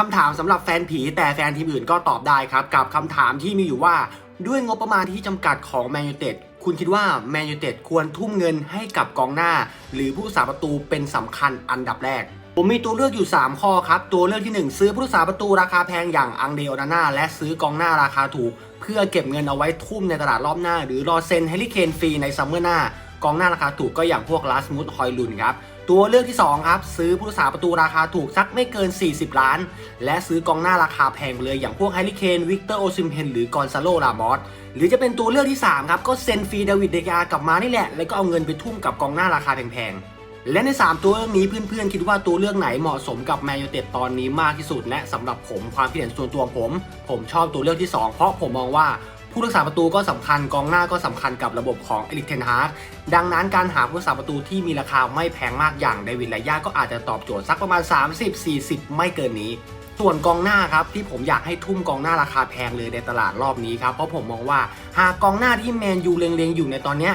คำถามสำหรับแฟนผีแต่แฟนทีมอื่นก็ตอบได้ครับ กับคำถามที่มีอยู่ว่าด้วยงบประมาณที่จำกัดของแมนยูเต็ดคุณคิดว่าแมนยูเต็ดควรทุ่มเงินให้กับกองหน้า หรือผู้รักษาประตูเป็นสำคัญอันดับแรก ผมมีตัวเลือกอยู่ 3 ข้อครับ ตัวเลือกที่ 1 ซื้อผู้รักษาประตูราคาแพงอย่างอังเดโอนาน่าและซื้อกองหน้าราคาถูก เพื่อเก็บเงินเอาไว้ทุ่มในตลาดรอบหน้า หรือรอเซ็นเฮลิเคนฟรีในซัมเมอร์หน้ากองหน้าราคาถูกก็อย่างพวกลาสมุดฮอยลุนครับ ตัวเลือกที่ 2 ครับ ซื้อผู้รักษาประตูราคาถูกสักไม่เกิน 40 ล้าน และซื้อกองหน้าราคาแพงไปเลยอย่างพวกไฮริเคนวิกเตอร์โอซิมเพนหรือกอนซาโลลามอสหรือจะเป็นตัวเลือกที่ 3 ครับ ก็เซ็นฟรีเดวิดเดกากลับมานี่แหละ แล้วก็เอาเงินไปทุ่มกับกองหน้าราคาแพงๆ และใน 3 ตัวเลือกนี้เพื่อนๆ คิดว่าตัวเลือกไหนเหมาะสมกับแมนยูเต็ดตอนนี้มากที่สุด และสำหรับผมความคิดเห็นส่วนตัวของผม ผมชอบตัวเลือกที่ 2 เพราะผมมองว่า ผู้รักษาประตูก็สำคัญกองหน้าก็สำคัญกับระบบของเอลิกเทนฮาร์ดดังนั้นการหาผู้รักษาประตูที่มีราคาไม่แพงมากอย่างเดวิดไลยาก็อาจจะตอบโจทย์สักประมาณ 30-40 ไม่เกินนี้ ส่วนกองหน้าครับที่ผมอยากให้ทุ่มกองหน้าราคาแพงเลยในตลาดรอบนี้ครับเพราะผมมองว่าหากกองหน้าที่แมนยูเล็งๆอยู่ในตอนนี้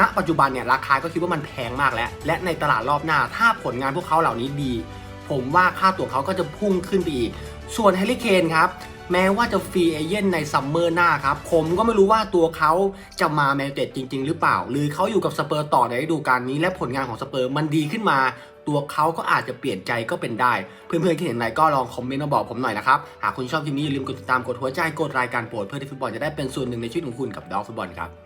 ณปัจจุบันเนี่ยราคาก็คิดว่ามันแพงมากแล้ว และในตลาดรอบหน้าถ้าผลงานพวกเขาเหล่านี้ดี ผมว่าค่าตัวเขาก็จะพุ่งขึ้นไปอีก ส่วนแฮร์รี่เคนครับ แม้ว่าจะฟรีเอเย่นในซัมเมอร์หน้าครับ ผมก็ไม่รู้ว่าตัวเขาจะมาแมนเต็ดจริง ๆ หรือเปล่า หรือเขาอยู่กับสเปอร์ต่อในฤดูกาลนี้และผลงานของสเปอร์มันดีขึ้นมา ตัวเขาก็อาจจะเปลี่ยนใจก็เป็นได้ เพื่อนๆที่เห็นไหนก็ลองคอมเมนต์มาบอกผมหน่อยนะครับ หากคุณชอบคลิปนี้อย่าลืมกดติดตามกดหัวใจกดรายการโปรดเพื่อที่ฟุตบอลจะได้เป็นส่วนหนึ่งในชีวิตของคุณกับดอฟุตบอลครับ